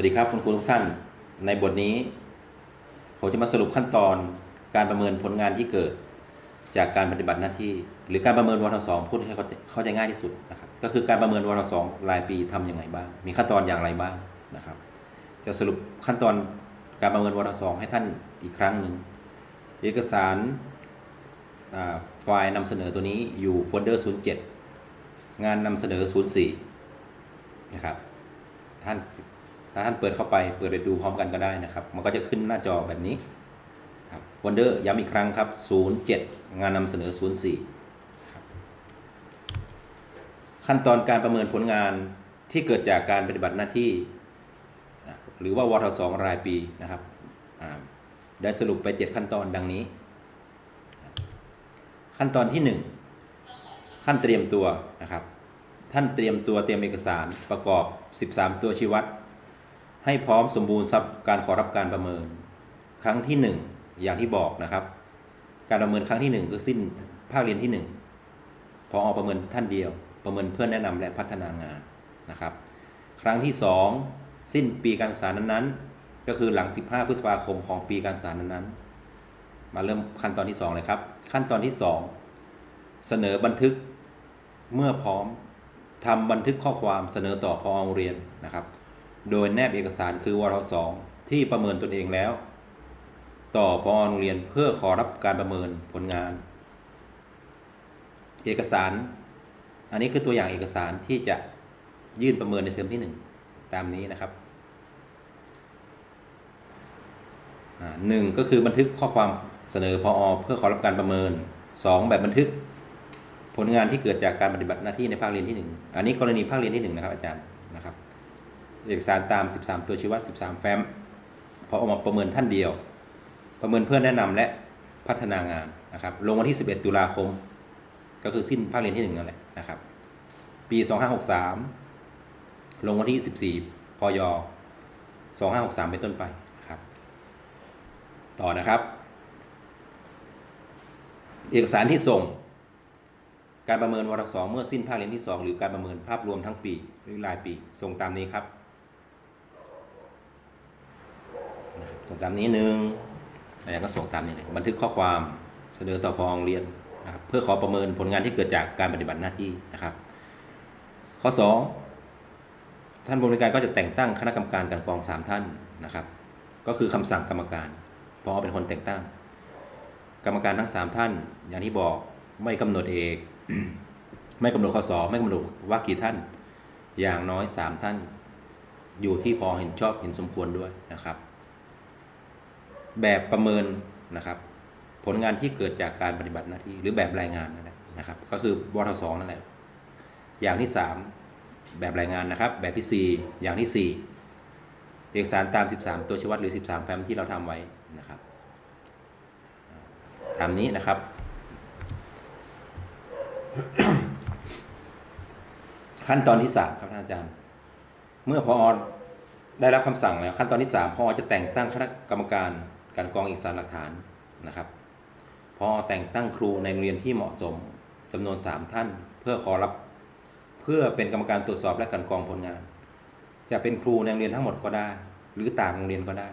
วัสดีครับคุณครูทุกท่าน ในบทนี้ ผมจะมาสรุปขั้นตอนการประเมินผลงานที่เกิด จากการปฏิบัติหน้าที่ หรือการประเมินวทสองพูดให้เข้าใจเข้าใจง่ายที่สุดนะครับก็คือการประเมินวทสองรายปีทำอย่างไรบ้าง มีขั้นตอนอย่างไรบ้างนะครับ จะสรุปขั้นตอนการประเมินวทสองให้ท่านอีกครั้งหนึ่งเอกสารไฟล์นำเสนอตัวนี้อยู่โฟลเดอร์07 งานนำเสนอ 04 นะครับ ท่าน ถ้าท่านเปิดเข้าไปเปิดไปดูพร้อมกันก็ได้นะครับ มันก็จะขึ้นหน้าจอแบบนี้ครับโฟลเดอร์ย้ำอีกครั้งครับ 07 งานนำเสนอ 04 ขั้นตอนการประเมินผลงานที่เกิดจากการปฏิบัติหน้าที่ หรือว่าวทสองรายปีนะครับได้สรุปไป 7 ขั้นตอนดังนี้ ขั้นตอนที่ 1 ขั้นเตรียมตัวนะครับ ท่านเตรียมตัวเตรียมเอกสารประกอบ 13 ตัวชี้วัด ให้พร้อมสมบูรณ์สำหรับการขอรับการประเมิน ครั้งที่ 1 อย่างที่บอกนะครับ การประเมินครั้งที่ 1 คือสิ้นภาคเรียนที่ 1 พออประเมินท่านเดียว ประเมินเพื่อแนะนำและพัฒนางานนะครับ ครั้งที่ 2 สิ้นปีการศึกษานั้นๆ ก็คือหลัง 15 พฤษภาคมของปีการศึกษานั้นๆ มาเริ่มขั้นตอนที่ 2 เลยครับ ขั้นตอนที่ 2 เสนอบันทึกเมื่อพร้อมทำบันทึกข้อความเสนอต่อพอโรงเรียนนะครับ โดยแนบเอกสารคือวรสองที่ประเมินตนเองแล้ว ต่อพอโรงเรียนเพื่อขอรับการประเมินผลงาน เอกสาร อันนี้คือตัวอย่างเอกสารที่จะยื่นประเมินในเทอมที่หนึ่งตามนี้นะครับหนึ่งก็คือบันทึกข้อความเสนอพอเพื่อขอรับการประเมินสองแบบบันทึกผลงานที่เกิดจากการปฏิบัติหน้าที่ในภาคเรียนที่หนึ่งอันนี้กรณีภาคเรียนที่หนึ่งนะครับอาจารย์ เอกสารตาม 13 ตัวชี้วัด 13 แฟ้มพอออกมาประเมินท่านเดียว ประเมินเพื่อแนะนำและพัฒนางานนะครับ ลงวันที่ 11 ตุลาคม ก็คือสิ้นภาคเรียนที่หนึ่งนั่นแหละนะครับ ปี 2563 ลงวันที่ 14พย2563 เป็นต้นไปนะครับ ต่อนะครับ เอกสารที่ส่ง การประเมินวารสองเมื่อสิ้นภาคเรียนที่ 2 หรือการประเมินภาพรวมทั้งปี หรือรายปี ส่งตามนี้ครับนะครับ ส่งตามนี้หนึ่งอะไรก็ส่งตามนี้เลยบันทึกข้อความเสนอต่อพองเรียนนะครับเพื่อขอประเมินผลงานที่เกิดจากการปฏิบัติหน้าที่นะครับ ข้อ 2 ท่านบริการก็จะแต่งตั้งคณะกรรมการกลันกองสามท่านนะครับ ก็คือคำสั่งกรรมการพอเป็นคนแต่งตั้ง กรรมการทั้งสามท่าน อย่างที่บอกไม่กำหนดเอกไม่กำหนดข้อสอไม่กำหนดว่ากี่ท่าน อย่างน้อยสามท่าน อยู่ที่พอเห็นชอบเห็นสมควรด้วยนะครับ แบบประเมินนะครับ ผลงานที่เกิดจากการปฏิบัติหน้าที่หรือแบบรายงานนั่นแหละนะครับ ก็คือวทสองนั่นแหละอย่างที่สามแบบรายงานนะครับ แบบที่สี่อย่างที่สี่เอกสารตาม 13 ตัวชี้วัดหรือ 13 แฟ้มที่เราทำไว้นะครับตามนี้นะครับ ขั้นตอนที่สามครับท่านอาจารย์ เมื่อพอได้รับคำสั่งแล้วขั้นตอนที่สามพอจะแต่งตั้งคณะกรรมการ การกองเอกสารหลักฐานนะครับ พอแต่งตั้งครูในโรงเรียนที่เหมาะสมจำนวนสามท่าน เพื่อขอรับเพื่อเป็นกรรมการตรวจสอบและกลันกองผลงาน จะเป็นครูในโรงเรียนทั้งหมดก็ได้ หรือต่างโรงเรียนก็ได้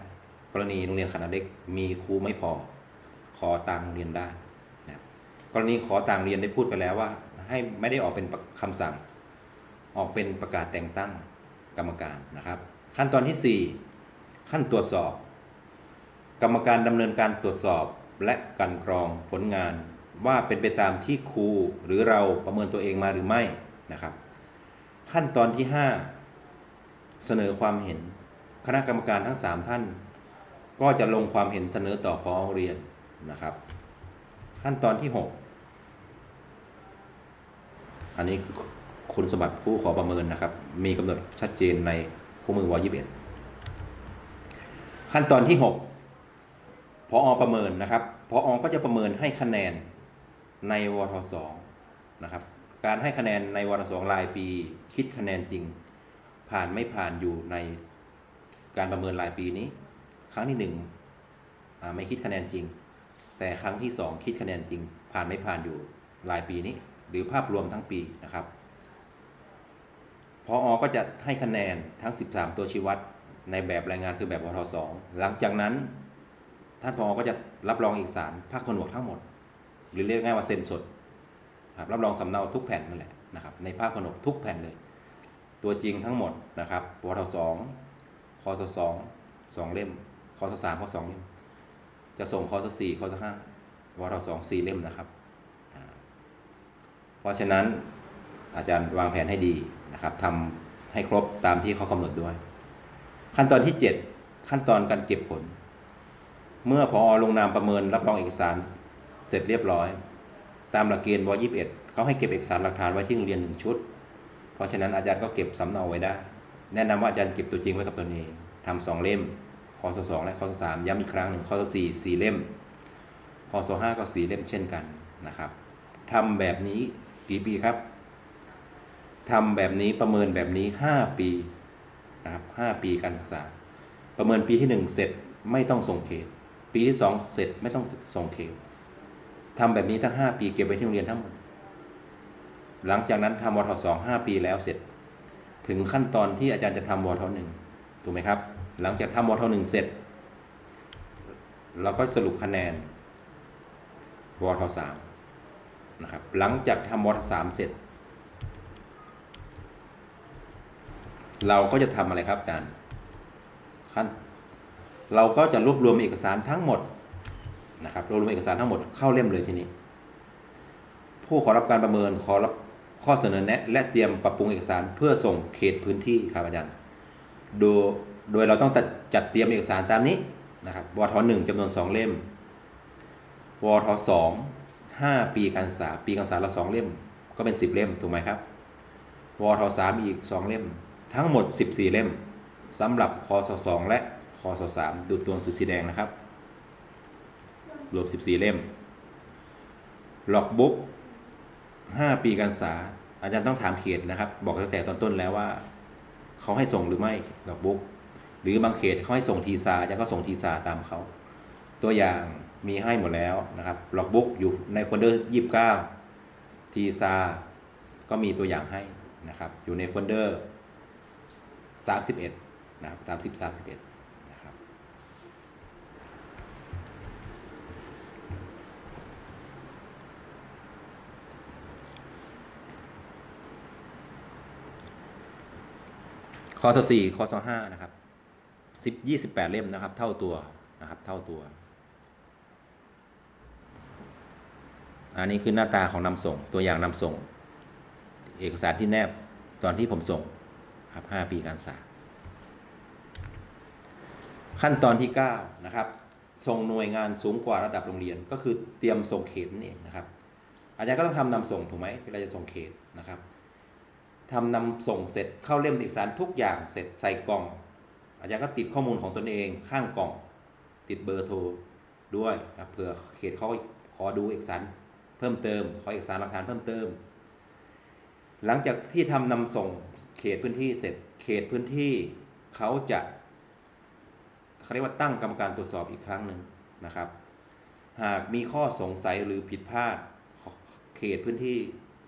กรณีโรงเรียนขนาดเล็กมีครูไม่พอ ขอต่างโรงเรียนได้นะกรณีขอต่างเรียนได้พูดไปแล้วว่า ให้ไม่ได้ออกเป็นคำสั่ง ออกเป็นประกาศแต่งตั้งกรรมการนะครับ ขั้นตอนที่ 4 ขั้นตรวจสอบ กรรมการดำเนินการตรวจสอบและกันกรองผลงาน ว่าเป็นไปตามที่ครูหรือเราประเมินตัวเองมาหรือไม่นะครับ ขั้นตอนที่ 5 เสนอความเห็น คณะกรรมการทั้ง 3 ท่าน ก็จะลงความเห็นเสนอต่อพอโรงเรียนนะครับ ขั้นตอนที่ 6 อันนี้คือคุณสมบัติผู้ขอประเมินนะครับ มีกำหนดชัดเจนในคู่มือวอ21ขั้นตอนที่ 6 พออประเมินนะครับพออก็จะประเมินให้คะแนนในวทสองนะครับ การให้คะแนนในวทสองรายปี คิดคะแนนจริง ผ่านไม่ผ่านอยู่ในการประเมินรายปีนี้ ครั้งที่หนึ่งไม่คิดคะแนนจริง แต่ครั้งที่สองคิดคะแนนจริง ผ่านไม่ผ่านอยู่รายปีนี้ หรือภาพรวมทั้งปีนะครับพออก็จะให้คะแนนทั้ง 13 ตัวชี้วัดในแบบรายงานคือแบบวทสองหลังจากนั้น ท่านผอก็จะรับรองเอกสารภาคผนวกทั้งหมด หรือเรียกง่ายว่าเซ็นสดครับรับรองสำเนาทุกแผ่นนั่นแหละนะครับในภาคผนวกทุกแผ่นเลย ตัวจริงทั้งหมดนะครับวทสองคอสสองสองเล่มคอสสามคอสองเล่มจะส่งคอสสี่คอสห้าวทสองสี่เล่มนะครับเพราะฉะนั้นอาจารย์วางแผนให้ดีนะครับทำให้ครบตามที่เขากำหนดด้วย ขั้นตอนที่ 7 ขั้นตอนการเก็บผล เมื่อพอลงนามประเมินรับรองเอกสารเสร็จเรียบร้อย ตามหลักเกณฑ์ว21เอ็ดเขาให้เก็บเอกสารหลักฐานไว้ที่โรงเรียนหนึ่งชุด เพราะฉะนั้นอาจารย์ก็เก็บสำเนาไว้ได้ แนะนำว่าอาจารย์เก็บตัวจริงไว้กับตัวเองทำสองเล่มคศสองและคศสามย้ำอีกครั้งหนึ่งคศสี่สี่เล่มคศห้าก็สี่เล่มเช่นกันนะครับทำแบบนี้กี่ปีครับทำแบบนี้ประเมินแบบนี้ห้าปีนะครับห้าปีการศึกษา ประเมินปีที่หนึ่งเสร็จไม่ต้องส่งเขต ปีที่สองเสร็จไม่ต้องส่งเขตทำแบบนี้ทั้งห้าปีเก็บไว้ที่โรงเรียนทั้งหมด หลังจากนั้นทำวทสองห้าปีแล้วเสร็จ ถึงขั้นตอนที่อาจารย์จะทำวทหนึ่งถูกไหมครับ หลังจากทำวทหนึ่งเสร็จ เราก็สรุปคะแนนวทสามนะครับ หลังจากทำวทสามเสร็จ เราก็จะทำอะไรครับอาจารย์ขั้น เราก็จะรวบรวมเอกสารทั้งหมดนะครับรวบรวมเอกสารทั้งหมดเข้าเล่มเลยทีนี้ ผู้ขอรับการประเมินขอรับข้อเสนอแนะ และเตรียมปรับปรุงเอกสารเพื่อส่งเขตพื้นที่ครับอาจารย์โดยโดยเราต้องจัดเตรียมเอกสารตามนี้นะครับวทหนึ่งจำนวนสองเล่มวทสองห้าปีการศึกษาปีการศึกษาละสองเล่ม ก็เป็นสิบเล่มถูกไหมครับวทสามอีกสองเล่ม ทั้งหมดสิบสี่เล่มสำหรับคศสองและ คศสามดูตัวหนังสือสีแดงนะครับ รวมสิบสี่เล่มล็อกบุ๊กห้าปีการศึกษา อาจารย์ต้องถามเขตนะครับ บอกตั้งแต่ตอนต้นแล้วว่า เขาให้ส่งหรือไม่ดอกบุ๊กหรือบางเขตเขาให้ส่งทีซาอาจารย์ก็ส่งทีซาตามเขา ตัวอย่างมีให้หมดแล้วนะครับล็อกบุ๊กอยู่ในโฟลเดอร์ยี่สิบเก้าทีซาก็มีตัวอย่างให้นะครับ อยู่ในโฟลเดอร์สามสิบเอ็ดนะครับสามสิบสามสิบเอ็ดนะครับ คอสสี่คอสห้านะครับสิบยี่สิบแปดเล่มนะครับ เท่าตัวนะครับ เท่าตัว อันนี้คือหน้าตาของนำส่งตัวอย่างนำส่ง เอกสารที่แนบตอนที่ผมส่งครับห้าปีการศึกษาขั้นตอนที่เก้านะครับส่งหน่วยงานสูงกว่าระดับโรงเรียน ก็คือเตรียมส่งเขตนั่นเองนะครับ อาจารย์ก็ต้องทำนำส่งถูกไหมเวลาจะส่งเขตนะครับ ทำนำส่งเสร็จเข้าเล่มเอกสารทุกอย่างเสร็จใส่กล่อง อาจารย์ก็ติดข้อมูลของตนเองข้างกล่อง ติดเบอร์โทรด้วยครับเผื่อเขตเขาขอดูเอกสารเพิ่มเติม ขอเอกสารหลักฐานเพิ่มเติม หลังจากที่ทำนำส่งเขตพื้นที่เสร็จเขตพื้นที่เขาจะเขาเรียกว่าตั้งกรรมการตรวจสอบอีกครั้งหนึ่งนะครับ หากมีข้อสงสัยหรือผิดพลาดเขตพื้นที่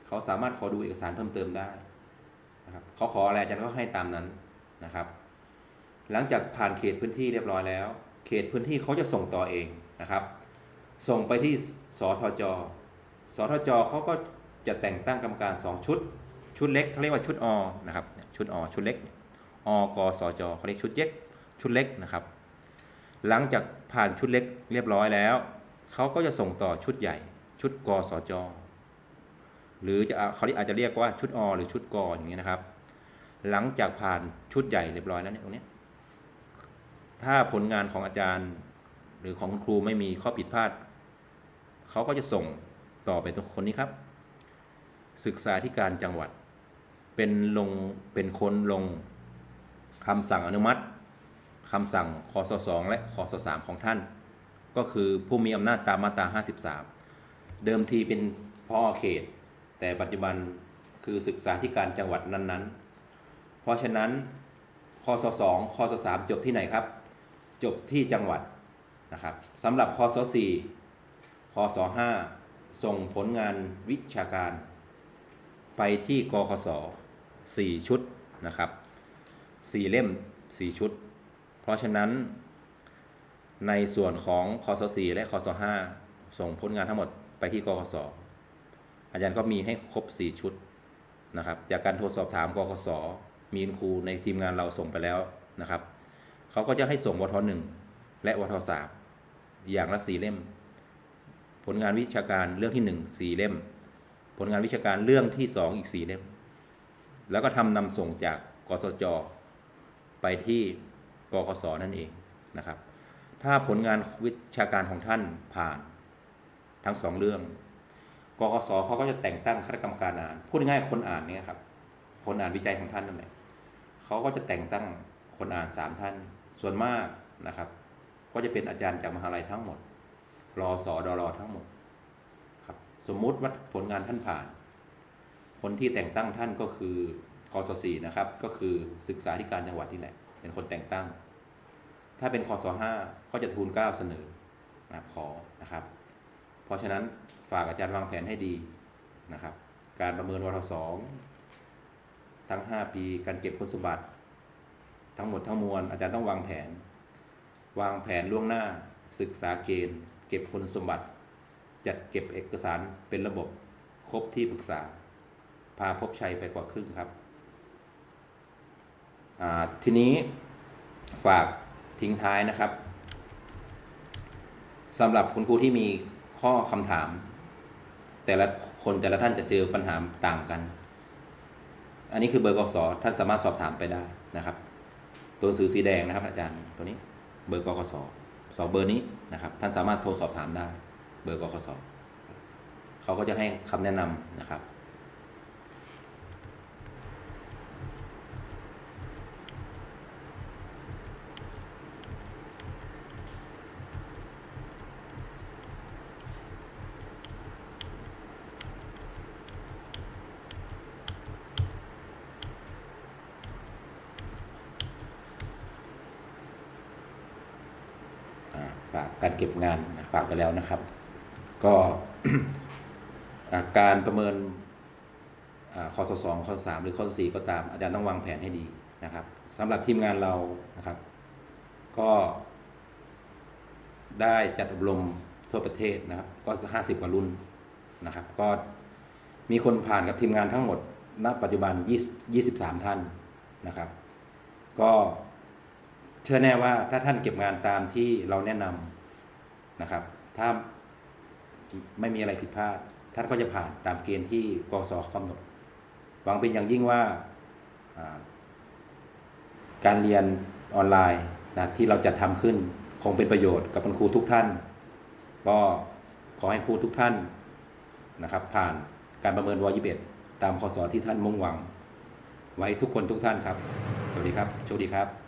เขาสามารถขอดูเอกสารเพิ่มเติมได้ นะครับเขาขออะไรอาจารย์ก็ให้ตามนั้นนะครับ หลังจากผ่านเขตพื้นที่เรียบร้อยแล้ว เขตพื้นที่เขาจะส่งต่อเองนะครับ ส่งไปที่สทจ สทจเขาก็จะแต่งตั้งกรรมการ 2 ชุด ชุดเล็กเขาเรียกว่าชุดอนะครับ ชุดอชุดเล็กอกสจเขาเรียกชุดเล็กชุดเล็กนะครับ หลังจากผ่านชุดเล็กเรียบร้อยแล้ว เขาก็จะส่งต่อชุดใหญ่ ชุดกสจ หรือจะเขาอาจจะเรียกว่าชุดอหรือชุดกอย่างนี้นะครับ หลังจากผ่านชุดใหญ่เรียบร้อยแล้วเนี่ยตรงนี้ถ้าผลงานของอาจารย์ หรือของครูไม่มีข้อผิดพลาดเขาก็จะส่งต่อไปตรงคนนี้ครับ ศึกษาธิการจังหวัด เป็นลงเป็นคนลงคำสั่งอนุมัติคำสั่งคศสองและคศสามของท่าน ก็คือผู้มีอำนาจตามมาตรา 53 เดิมทีเป็นพ่อเขต แต่ปัจจุบันคือศึกษาธิการจังหวัดนั้นๆ เพราะฉะนั้นคศสองคศสามจบที่ไหนครับ จบที่จังหวัดนะครับสำหรับคศสี่คศห้าส่งผลงานวิชาการ ไปที่กคศสี่ชุดนะครับสี่เล่มสี่ชุด เพราะฉะนั้นในส่วนของคศ4และคศ5ส่งผลงานทั้งหมดไปที่กคส อาจารย์ก็มีให้ครบ 4 ชุดนะครับ จากการโทรสอบถามกคสมีคุณครูในทีมงานเราส่งไปแล้วนะครับเขาก็จะให้ส่งวท1และวท3อย่างละสี่เล่ม ผลงานวิชาการเรื่องที่หนึ่งสี่เล่ม ผลงานวิชาการเรื่องที่สองอีกสี่เล่ม แล้วก็ทำนำส่งจากกสจไปที่กคสนั่นเองนะครับ ถ้าผลงานวิชาการของท่านผ่านทั้งสองเรื่อง กกสเขาก็จะแต่งตั้งคณะกรรมการอ่าน พูดง่ายๆคนอ่านเนี่ยครับ คนอ่านวิจัยของท่านนั่นแหละเขาก็จะแต่งตั้งคนอ่านสามท่าน ส่วนมากนะครับ ก็จะเป็นอาจารย์จากมหาลัยทั้งหมดรอสอดอรอทั้งหมดครับ สมมุติว่าผลงานท่านผ่าน คนที่แต่งตั้งท่านก็คือกศศนะครับ ก็คือศึกษาธิการจังหวัดนี่แหละ เป็นคนแต่งตั้ง ถ้าเป็นคศห้าก็จะทูลเก้าเสนอนะครับขอนะครับ เพราะฉะนั้นฝากอาจารย์วางแผนให้ดีนะครับ การประเมินวทสองทั้ง 5 ปีการเก็บคุณสมบัติ ทั้งหมดทั้งมวลอาจารย์ต้องวางแผน วางแผนล่วงหน้าศึกษาเกณฑ์ เก็บคุณสมบัติ จัดเก็บเอกสารเป็นระบบครบที่ปรึกษา พาพบชัยไปกว่าครึ่งครับทีนี้ฝากทิ้งท้ายนะครับสำหรับคุณครูที่มี ข้อคำถาม แต่ละคนแต่ละท่านจะเจอปัญหาต่างกัน อันนี้คือเบอร์กสท่านสามารถสอบถามไปได้นะครับ ตัวหนังสือสีแดงนะครับ อาจารย์ตัวนี้ เบอร์กกสสองเบอร์นี้นะครับ ท่านสามารถโทรสอบถามได้ เบอร์กกสเขาก็จะให้คำแนะนำนะครับ การเก็บงานฝากไปแล้วนะครับ ก็การประเมินอข้อสองข้อสามหรือข้อสี่ก็ตาม อาจารย์ต้องวางแผนให้ดีนะครับสำหรับทีมงานเรานะครับ ก็ได้จัดอบรมทั่วประเทศนะครับ ก็ห้าสิบกว่ารุ่นนะครับ ก็มีคนผ่านกับทีมงานทั้งหมด ณ ปัจจุบัน20 23ท่านนะครับ ก็เชื่อแน่ว่าถ้าท่านเก็บงานตามที่เราแนะนำ นะครับ ถ้าไม่มีอะไรผิดพลาด ท่านก็จะผ่านตามเกณฑ์ที่กสกำหนด หวังเป็นอย่างยิ่งว่าการเรียนออนไลน์นะที่เราจะทำขึ้นคงเป็นประโยชน์กับคุณครูทุกท่าน ก็ขอให้ครูทุกท่านนะครับ ผ่านการประเมินวยิเบตามข้อสอที่ท่านมุ่งหวัง ไว้ทุกคนทุกท่านครับ สวัสดีครับ โชคดีครับ